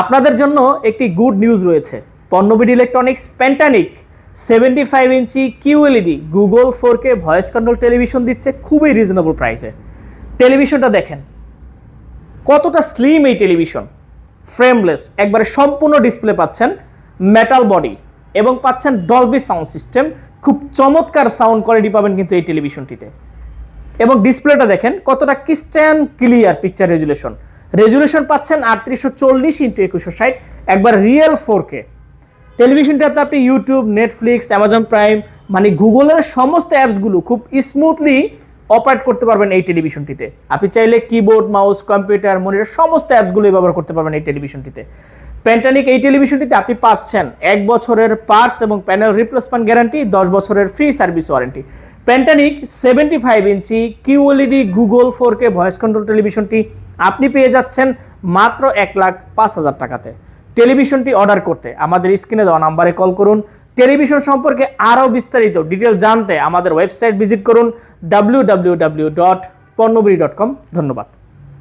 আপনাদের জন্য একটি গুড নিউজ রয়েছে। পণ্যবিড electronics প্যান্টানিক seventy five inch QLED Google four K voice control television দিচ্ছে খুবই রিজনেবল প্রাইসে টেলিভিশনটা দেখেন। কতটা স্লিম এই টেলিভিশন ফ্রেমলেস একবারে সম্পূর্ণ ডিসপ্লে পাচ্ছেন মেটাল বডি এবং পাচ্ছেন ডলবি সাউন্ড সিস্টেম খুব চমৎকার সাউন্ড কোয়ালিটি পাবেন কিন্তু এই টেলিভিশনটিতে এবং ডিসপ্লেটা দেখেন, কতটা crystal clear picture resolution resolution পাচ্ছেন আটত্রিশশো চল্লিশ ইন্টু একুশশো ষাট। একবার রিয়েল ফোর কে। টেলিভিশনটাতে আপনি ইউটিউব, নেটফ্লিক্স, অ্যামাজন প্রাইম মানে গুগলের সমস্ত অ্যাপসগুলো খুব স্মুথলি অপারেট করতে পারবেন এই টেলিভিশনটিতে। আপনি চাইলে কিবোর্ড মাউস কম্পিউটার মনিটর সমস্ত অ্যাপসগুলো ব্যবহার করতে পারবেন এই টেলিভিশনটিতে। প্যান্টানিক এই টেলিভিশনটিতে আপনি পাচ্ছেন এক বছরের পার্স এবং প্যানেল রিপ্লেসমেন্ট গ্যারান্টি দশ বছরের free service warranty Panasonic seventy five inch QLED Google four K voice control টেলিভিশনটি আপনি পেয়ে যাচ্ছেন মাত্র এক লাখ পাঁচ হাজার টাকাতে। টেলিভিশনটি অর্ডার করতে আমাদের স্ক্রিনে দেওয়া নাম্বারে কল করুন। টেলিভিশন সম্পর্কে আরও বিস্তারিত ডিটেল জানতে আমাদের ওয়েবসাইট ভিজিট করুন। ডাব্লিউ ডাব্লিউ ডাব্লিউ ডট পণ্যবিড়ি ডট কম ধন্যবাদ।